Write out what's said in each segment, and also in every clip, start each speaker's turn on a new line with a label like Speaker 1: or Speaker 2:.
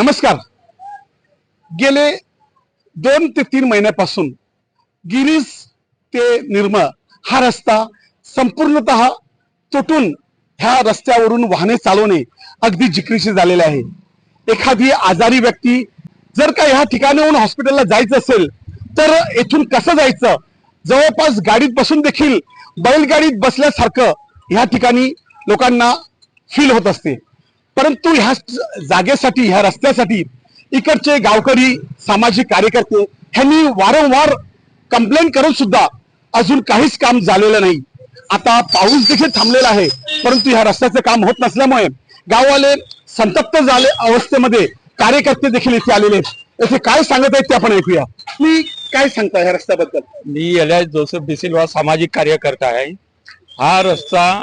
Speaker 1: नमस्कार. गेले दोन ते तीन महिन्यापासून गिरीज ते निर्मळ हा रस्ता संपूर्णतः तुटून ह्या रस्त्यावरून वाहने चालवणे अगदी जिक्रीशी झालेले आहे. एखादी आजारी व्यक्ती जर का ह्या ठिकाणाहून हॉस्पिटलला जायचं असेल तर येथून कसं जायचं? जवळपास गाडीत बसून देखील बैलगाडीत बसल्यासारखं ह्या ठिकाणी लोकांना फील होत असते. परंतु ह्या जागेसाठी ह्या रस्त्यासाठी इकडचे गावकरी सामाजिक कार्यकर्ते ह्यांनी वारंवार कंप्लेंट करून सुद्धा अजून काहीच काम झालेलं नाही. आता पाऊस देखील थांबलेला आहे परंतु ह्या रस्त्याचं काम होत नसल्यामुळे गाववाले संतप्त झाले अवस्थेमध्ये कार्यकर्ते देखील इथे आलेले आहेत. येथे काय सांगत आहेत ते आपण ऐकूया. मी काय सांगता ह्या रस्त्याबद्दल?
Speaker 2: मी एल जोसेफ डिसिल्वा सामाजिक कार्यकर्ता आहे. हा रस्ता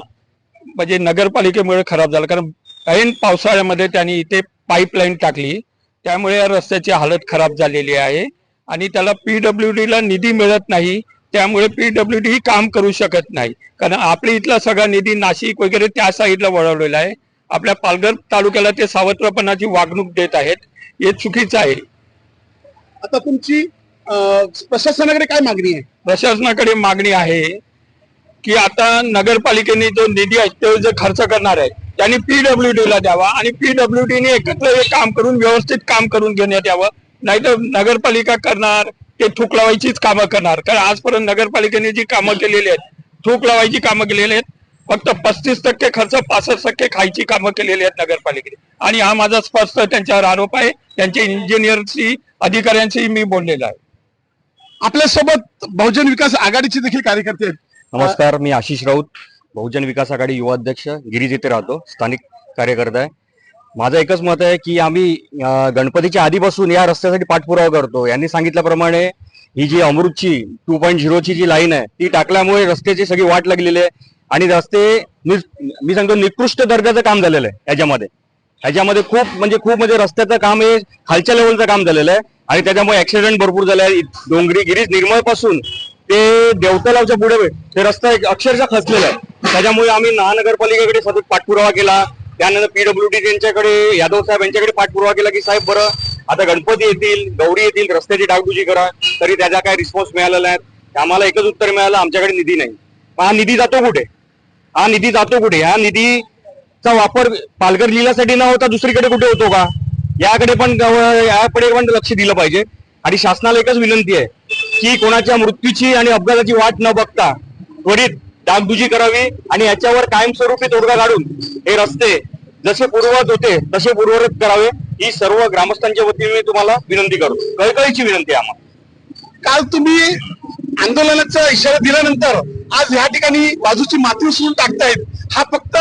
Speaker 2: म्हणजे नगरपालिकेमुळे खराब झाला कारण ऐन पावसाळ्यामध्ये त्यांनी इथे पाईपलाईन टाकली. त्यामुळे या रस्त्याची हालत खराब झालेली आहे. आणि त्याला पीडब्ल्यू ला निधी मिळत नाही. त्यामुळे पीडब्ल्यू डी काम करू शकत नाही. कारण आपल्या इथला सगळा निधी नाशिक वगैरे त्या साईडला वळवलेला आहे. आपल्या पालघर तालुक्याला ते सावत्रपणाची वागणूक देत आहेत. हे चुकीचं आहे.
Speaker 1: आता तुमची प्रशासनाकडे काय मागणी आहे?
Speaker 2: प्रशासनाकडे मागणी आहे की आता नगरपालिकेने जो निधी आहे तो जो खर्च करणार आहे त्यांनी पीडब्ल्यू डी ला द्यावा आणि पीडब्ल्यू डी ने एकत्र हे काम करून व्यवस्थित काम करून घेण्यात यावं. नाहीतर नगरपालिका करणार ते थूक लावायचीच कामं करणार. कारण आजपर्यंत नगरपालिकेने जी कामं केलेली आहेत थूक लावायची कामं केलेली आहेत. फक्त पस्तीस टक्के खर्च पासष्ट टक्के खायची कामं केलेली आहेत नगरपालिकेने. आणि हा माझा स्पष्ट त्यांच्यावर आरोप आहे. त्यांच्या इंजिनियरशी अधिकाऱ्यांशी मी बोललेलो आहे.
Speaker 1: आपल्यासोबत बहुजन विकास आघाडीचे देखील कार्यकर्ते आहेत.
Speaker 3: नमस्कार मी आशिष राऊत. बहुजन विकास आघाडी युवा अध्यक्ष गिरीज येथे राहतो स्थानिक कार्यकर्ता आहे. माझं एकच मत आहे की आम्ही गणपतीच्या आधीपासून या रस्त्यासाठी पाठपुरावा करतो. यांनी सांगितल्याप्रमाणे ही जी अमृतची टू पॉईंट झिरोची जी लाईन आहे ती टाकल्यामुळे रस्त्याची सगळी वाट लागलेली आहे. आणि रस्ते मी सांगतो निकृष्ट दर्जाचं काम झालेलं आहे याच्यामध्ये. ह्याच्यामध्ये खूप म्हणजे खूप म्हणजे रस्त्याचं काम हे खालच्या लेवलचं काम झालेलं आहे. आणि त्याच्यामुळे ऍक्सिडेंट भरपूर झाले डोंगरी गिरीज निर्मळपासून ते देवतलावच्या पुढे ते रस्ता एक अक्षरशः खचलेला आहे. त्याच्यामुळे आम्ही महानगरपालिकेकडे सतत पाठपुरावा केला. त्यानंतर पीडब्ल्यूडी यांच्याकडे यादव साहेब यांच्याकडे पाठपुरावा केला की साहेब बरं आता गणपती येतील गौरी येतील रस्त्याची डागडुजी करा तरी त्याचा काय रिस्पॉन्स मिळालेला आहे आम्हाला एकच उत्तर मिळालं आमच्याकडे निधी नाही. हा निधी जातो कुठे? हा निधी जातो कुठे? हा निधीचा वापर पालघर जिल्ह्यासाठी न होता दुसरीकडे कुठे होतो का? याकडे पण याकडे पण लक्ष दिलं पाहिजे. आणि शासनाला एकच विनंती आहे की कोणाच्या मृत्यूची आणि अपघाताची वाट न बघता त्वरित डागडुजी करावी आणि याच्यावर कायमस्वरूपी तोडगा काढून हे रस्ते जसे पूर्ववत होते तसे पूर्ववत करावे. ही सर्व ग्रामस्थांच्या वतीने मी तुम्हाला विनंती करतो. कळकळीची विनंती आहे आम्हाला.
Speaker 1: काल तुम्ही आंदोलनाचा इशारा दिल्यानंतर आज ह्या ठिकाणी बाजूची माती उचलून टाकतायत. हा फक्त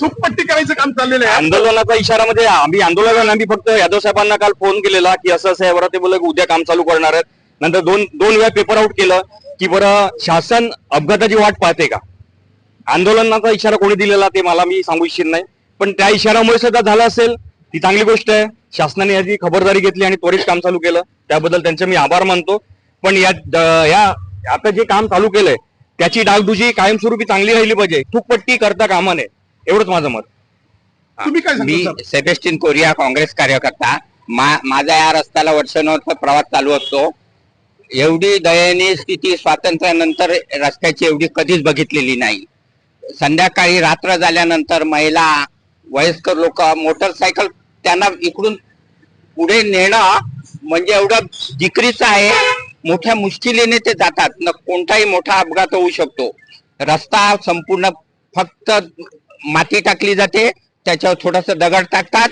Speaker 1: चूकपट्टी करायचं काम चाललेलं आहे.
Speaker 3: आंदोलनाचा इशारा म्हणजे आम्ही आंदोलनाला आम्ही फक्त यादव साहेबांना काल फोन केलेला की असं असं आहे ते बोलले की उद्या काम चालू करणार आहेत. नंतर दोन दोन वेळा पेपर आउट केलं. की बरं शासन अपघाताची वाट पाहते का? आंदोलनाचा इशारा कोणी दिलेला ते मला मी सांगू इच्छित नाही. पण त्या इशारामुळे सुद्धा झालं असेल ती चांगली गोष्ट आहे. शासनाने याची खबरदारी घेतली आणि त्वरित काम चालू केलं. त्याबद्दल त्यांचे मी आभार मानतो. पण या या आता जे काम चालू केलंय त्याची डागडुजी कायमस्वरूपी चांगली राहिली पाहिजे. थूकपट्टी करता कामा नये. एवढंच माझं मत.
Speaker 1: तुम्ही काय
Speaker 4: मी? सेबेस्टिन कोरिया काँग्रेस कार्यकर्ता. मा माझा या रस्त्याला वर्षानुवर्ष प्रवास चालू असतो. एवढी दयनीय स्थिती स्वातंत्र्यानंतर रस्त्याची एवढी कधीच बघितलेली नाही. संध्याकाळी रात्र झाल्यानंतर महिला वयस्कर लोक मोटरसायकल त्यांना इकडून पुढे नेणं म्हणजे एवढं जिकरीचं आहे. मोठ्या मुश्किलीने ते जातात. न कोणताही मोठा अपघात होऊ शकतो. रस्ता संपूर्ण फक्त माती टाकली जाते. त्याच्यावर थोडस दगड टाकतात.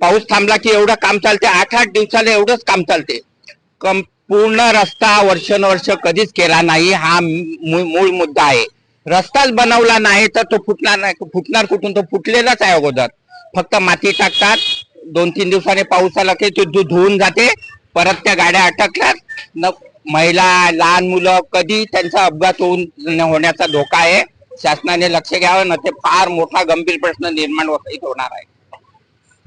Speaker 4: पाऊस थांबला की एवढं काम चालते. आठ आठ दिवसाला एवढंच काम चालते. कम पूर्ण रस्ता वर्षानुवर्ष कधीच केला नाही हा मूळ मुद्दा आहे. रस्ताच बनवला नाही तर तो फुटणार नाही फुटणार कुठून? तो फुटलेलाच आहे अगोदर. फक्त माती टाकतात दोन तीन दिवसाने पाऊस आला की ते धु- धुवून जाते परत त्या गाड्या अटकल्यात. न महिला लहान मुलं कधी त्यांचा अपघात होऊन होण्याचा धोका आहे. शासनाने लक्ष घ्यावं ना ते फार मोठा गंभीर प्रश्न निर्माण होणार आहे.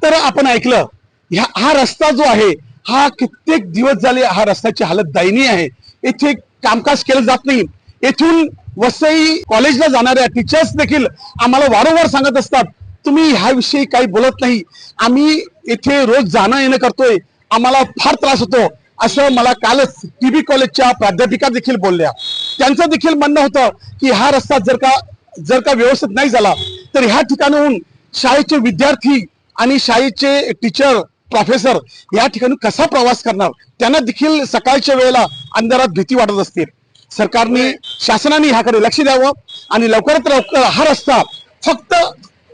Speaker 1: तर आपण ऐकलं ह्या हा रस्ता जो आहे हा कित्येक दिवस झाले हा रस्त्याची हालत दयनीय आहे. येथे कामकाज केलं जात नाही. येथून वसई कॉलेजला जाणाऱ्या टीचर्स देखील आम्हाला वारंवार सांगत असतात तुम्ही ह्याविषयी काही बोलत नाही. आम्ही इथे रोज जाणं येणं करतोय. आम्हाला फार त्रास होतो. असं मला कालच टीबी कॉलेजच्या प्राध्यापिका देखील बोलल्या. त्यांचं देखील म्हणणं होतं की हा रस्ता जर का जर का व्यवस्थित नाही झाला तर ह्या ठिकाणाहून शाळेचे विद्यार्थी आणि शाळेचे टीचर प्रोफेसर या ठिकाणी कसा प्रवास करणार? त्यांना देखील सकाळच्या वेळेला अंधारात भीती वाटत असते. सरकारने शासनाने ह्याकडे लक्ष द्यावं आणि लवकरात लवकर हा रस्ता फक्त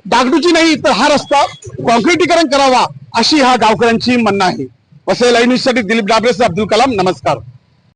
Speaker 1: डागडुजी नाही तर हा रस्ता कॉन्क्रिटीकरण करावा अशी ह्या गावकऱ्यांची म्हणणं आहे. वसई लाईव्ह न्यूजसाठी दिलीप डाबरेस अब्दुल कलाम नमस्कार.